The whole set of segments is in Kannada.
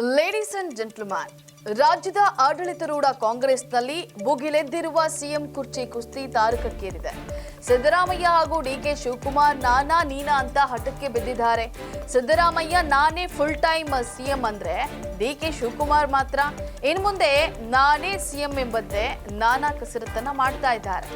ಲೇಡೀಸ್ ಅಂಡ್ ಜೆಂಟ್ಲ್ಮ್ಯಾನ್ ರಾಜ್ಯದ ಆಡಳಿತಾರೂಢ ಕಾಂಗ್ರೆಸ್ನಲ್ಲಿ ಭುಗಿಲೆದ್ದಿರುವ ಸಿಎಂ ಕುರ್ಚಿ ಕುಸ್ತಿ ತಾರಕಕ್ಕೇರಿದೆ. ಸಿದ್ದರಾಮಯ್ಯ ಹಾಗೂ ಡಿಕೆ ಶಿವಕುಮಾರ್ ನಾನಾ ನೀನಾ ಅಂತ ಹಠಕ್ಕೆ ಬಿದ್ದಿದ್ದಾರೆ. ಸಿದ್ದರಾಮಯ್ಯ ನಾನೇ ಫುಲ್ ಟೈಮ್ ಸಿಎಂ ಅಂದ್ರೆ ಡಿಕೆ ಶಿವಕುಮಾರ್ ಮಾತ್ರ. ಇನ್ನು ಮುಂದೆ ನಾನೇ ಸಿಎಂ ಎಂಬಂತೆ ನಾನಾ ಕಸರತ್ತನ್ನ ಮಾಡ್ತಾ ಇದ್ದಾರೆ.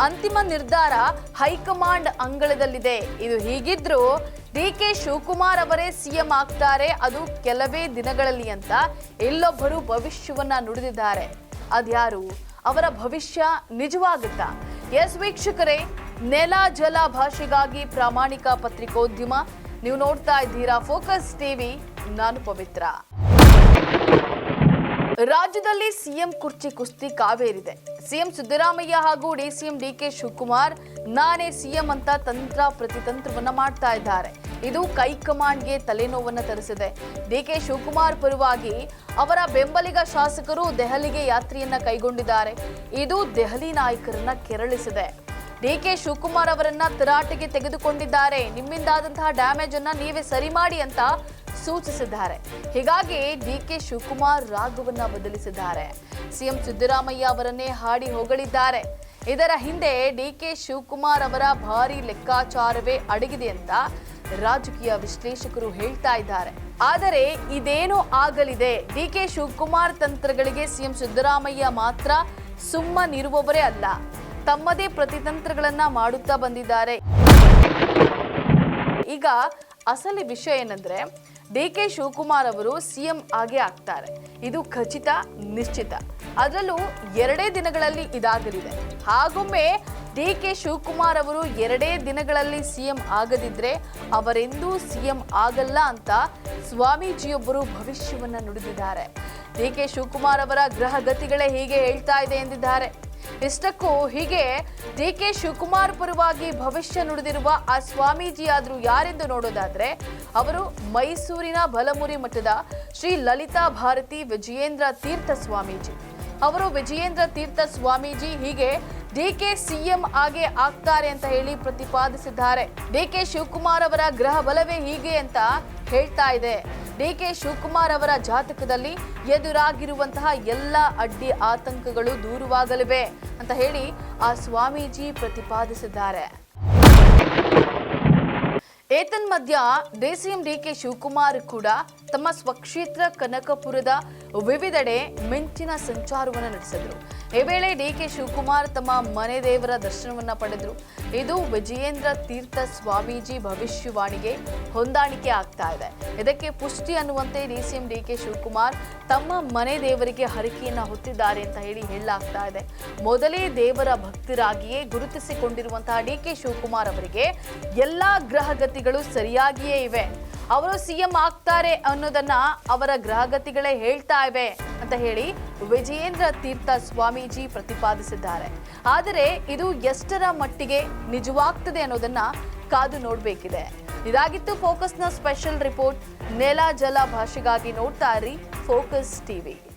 ಅಂತಿಮ ನಿರ್ಧಾರ ಹೈಕಮಾಂಡ್ ಅಂಗಳದಲ್ಲಿದೆ. ಇದು ಹೀಗಿದ್ರು ಡಿ ಕೆ ಶಿವಕುಮಾರ್ ಅವರೇ ಸಿಎಂ ಆಗ್ತಾರೆ. ಅದು ಕೆಲವೇ ದಿನಗಳಲ್ಲಿ ಅಂತ ಎಲ್ಲೊಬ್ಬರು ಭವಿಷ್ಯವನ್ನ ನುಡಿದಿದ್ದಾರೆ. ಅದ್ಯಾರು? ಅವರ ಭವಿಷ್ಯ ನಿಜವಾಗುತ್ತಾ? ಎಸ್ ವೀಕ್ಷಕರೇ, ನೆಲ ಜಲ ಭಾಷೆಗಾಗಿ ಪ್ರಾಮಾಣಿಕ ಪತ್ರಿಕೋದ್ಯಮ. ನೀವು ನೋಡ್ತಾ ಇದ್ದೀರಾ ಫೋಕಸ್ ಟಿವಿ, ನಾನು ಪವಿತ್ರ. ರಾಜ್ಯದಲ್ಲಿ ಸಿಎಂ ಕುರ್ಚಿ ಕುಸ್ತಿ ಕಾವೇರಿದೆ. ಸಿಎಂ ಸಿದ್ದರಾಮಯ್ಯ ಹಾಗೂ ಡಿಸಿಎಂ ಡಿಕೆ ಶಿವಕುಮಾರ್ ನಾನೇ ಸಿಎಂ ಅಂತ ತಂತ್ರ ಪ್ರತಿತಂತ್ರವನ್ನ ಮಾಡ್ತಾ ಇದ್ದಾರೆ. ಇದು ಕೈಕಮಾಂಡ್ಗೆ ತಲೆನೋವನ್ನ ತರಿಸಿದೆ. ಡಿಕೆ ಶಿವಕುಮಾರ್ ಪರವಾಗಿ ಅವರ ಬೆಂಬಲಿಗ ಶಾಸಕರು ದೆಹಲಿಗೆ ಯಾತ್ರೆಯನ್ನ ಕೈಗೊಂಡಿದ್ದಾರೆ. ಇದು ದೆಹಲಿ ನಾಯಕರನ್ನ ಕೆರಳಿಸಿದೆ. ಡಿಕೆ ಶಿವಕುಮಾರ್ ಅವರನ್ನ ತರಾಟೆಗೆ ತೆಗೆದುಕೊಂಡಿದ್ದಾರೆ. ನಿಮ್ಮಿಂದಾದಂತಹ ಡ್ಯಾಮೇಜ್ ಅನ್ನ ನೀವೇ ಸರಿ ಮಾಡಿ ಅಂತ ಸೂಚಿಸಿದ್ದಾರೆ. ಹೀಗಾಗಿ ಡಿಕೆ ಶಿವಕುಮಾರ್ ರಾಗವನ್ನ ಬದಲಿಸಿದ್ದಾರೆ. ಸಿಎಂ ಸಿದ್ದರಾಮಯ್ಯ ಅವರನ್ನೇ ಹಾಡಿ ಹೊಗಳಿದ್ದಾರೆ. ಇದರ ಹಿಂದೆ ಡಿಕೆ ಶಿವಕುಮಾರ್ ಅವರ ಭಾರಿ ಲೆಕ್ಕಾಚಾರವೇ ಅಡಗಿದೆ ಅಂತ ರಾಜಕೀಯ ವಿಶ್ಲೇಷಕರು ಹೇಳ್ತಾ ಇದ್ದಾರೆ. ಆದರೆ ಇದೇನು ಆಗಲಿದೆ? ಡಿಕೆ ಶಿವಕುಮಾರ್ ತಂತ್ರಗಳಿಗೆ ಸಿಎಂ ಸಿದ್ದರಾಮಯ್ಯ ಮಾತ್ರ ಸುಮ್ಮನಿರುವವರೇ ಅಲ್ಲ. ತಮ್ಮದೇ ಪ್ರತಿತಂತ್ರಗಳನ್ನ ಮಾಡುತ್ತಾ ಬಂದಿದ್ದಾರೆ. ಈಗ ಅಸಲಿ ವಿಷಯ ಏನಂದ್ರೆ ಡಿ ಕೆ ಶಿವಕುಮಾರ್ ಅವರು ಸಿಎಂ ಆಗೇ ಆಗ್ತಾರೆ. ಇದು ಖಚಿತ, ನಿಶ್ಚಿತ. ಅದರಲ್ಲೂ ಎರಡೇ ದಿನಗಳಲ್ಲಿ ಇದಾಗಲಿದೆ. ಹಾಗೊಮ್ಮೆ ಡಿ ಕೆ ಶಿವಕುಮಾರ್ ಅವರು ಎರಡೇ ದಿನಗಳಲ್ಲಿ ಸಿಎಂ ಆಗದಿದ್ರೆ ಅವರೆಂದೂ ಸಿಎಂ ಆಗಲ್ಲ ಅಂತ ಸ್ವಾಮೀಜಿಯೊಬ್ಬರು ಭವಿಷ್ಯವನ್ನು ನುಡಿದಿದ್ದಾರೆ. ಡಿ ಕೆ ಶಿವಕುಮಾರ್ ಅವರ ಗ್ರಹ ಗತಿಗಳೇ ಹೀಗೆ ಹೇಳ್ತಾ ಇದೆ ಎಂದಿದ್ದಾರೆ. ಇಷ್ಟಕ್ಕೂ ಹೀಗೆ ಡಿ ಕೆ ಶಿವಕುಮಾರ್ ಪರವಾಗಿ ಭವಿಷ್ಯ ನುಡಿದಿರುವ ಆ ಸ್ವಾಮೀಜಿ ಆದರೂ ಯಾರೆಂದು ನೋಡೋದಾದ್ರೆ ಅವರು ಮೈಸೂರಿನ ಬಲಮುರಿ ಮಠದ ಶ್ರೀ ಲಲಿತಾ ಭಾರತಿ ವಿಜಯೇಂದ್ರ ತೀರ್ಥ ಸ್ವಾಮೀಜಿ. ಅವರು ವಿಜಯೇಂದ್ರ ತೀರ್ಥ ಸ್ವಾಮೀಜಿ ಹೀಗೆ ಡಿಕೆ ಸಿಎಂ ಆಗೇ ಆಗ್ತಾರೆ ಅಂತ ಹೇಳಿ ಪ್ರತಿಪಾದಿಸಿದ್ದಾರೆ. ಡಿಕೆ ಶಿವಕುಮಾರ್ ಅವರ ಗ್ರಹ ಬಲವೇ ಹೀಗೆ ಅಂತ ಹೇಳ್ತಾ ಇದೆ. ಡಿಕೆ ಶಿವಕುಮಾರ್ ಅವರ ಜಾತಕದಲ್ಲಿ ಎದುರಾಗಿರುವಂತಹ ಎಲ್ಲ ಅಡ್ಡಿ ಆತಂಕಗಳು ದೂರವಾಗಲಿವೆ ಅಂತ ಹೇಳಿ ಆ ಸ್ವಾಮೀಜಿ ಪ್ರತಿಪಾದಿಸಿದ್ದಾರೆ. ಏತನ್ಮಧ್ಯ ಡಿಸಿಎಂ ಡಿಕೆ ಶಿವಕುಮಾರ್ ಕೂಡ ತಮ್ಮ ಸ್ವಕ್ಷೇತ್ರ ಕನಕಪುರದ ವಿವಿಧೆಡೆ ಮಿಂಚಿನ ಸಂಚಾರವನ್ನು ನಡೆಸಿದರು. ಈ ವೇಳೆ ಡಿ ಕೆ ಶಿವಕುಮಾರ್ ತಮ್ಮ ಮನೆ ದೇವರ ದರ್ಶನವನ್ನ ಪಡೆದ್ರು. ಇದು ವಿಜಯೇಂದ್ರ ತೀರ್ಥ ಸ್ವಾಮೀಜಿ ಭವಿಷ್ಯವಾಣಿಗೆ ಹೊಂದಾಣಿಕೆ ಆಗ್ತಾ ಇದೆ. ಇದಕ್ಕೆ ಪುಷ್ಟಿ ಅನ್ನುವಂತೆ D C M D K Shivakumar ತಮ್ಮ ಮನೆ ದೇವರಿಗೆ ಹರಕೆಯನ್ನ ಹೊತ್ತಿದ್ದಾರೆ ಅಂತ ಹೇಳಿ ಹೇಳಲಾಗ್ತಾ ಇದೆ. ಮೊದಲೇ ದೇವರ ಭಕ್ತರಾಗಿಯೇ ಗುರುತಿಸಿಕೊಂಡಿರುವಂತಹ ಡಿಕೆ ಶಿವಕುಮಾರ್ ಅವರಿಗೆ ಎಲ್ಲಾ ಗ್ರಹಗತಿಗಳು ಸರಿಯಾಗಿಯೇ ಇವೆ. ಅವರು ಸಿಎಂ ಆಗ್ತಾರೆ ಅನ್ನೋದನ್ನ ಅವರ ಗ್ರಹಗತಿಗಳೇ ಹೇಳ್ತಾ ಇವೆ ಅಂತ ಹೇಳಿ ವಿಜಯೇಂದ್ರ ತೀರ್ಥ ಸ್ವಾಮೀಜಿ ಪ್ರತಿಪಾದಿಸಿದ್ದಾರೆ. ಆದರೆ ಇದು ಎಷ್ಟರ ಮಟ್ಟಿಗೆ ನಿಜವಾಗ್ತದೆ ಅನ್ನೋದನ್ನ ಕಾದು ನೋಡಬೇಕಿದೆ. ಇದಾಗಿತ್ತು ಫೋಕಸ್ನ ಸ್ಪೆಷಲ್ ರಿಪೋರ್ಟ್ ನೆಲ, ಜಲ ಭಾಷೆಗಾಗಿ ನೋಡ್ತಾ ಇರಿ ಫೋಕಸ್ ಟಿವಿ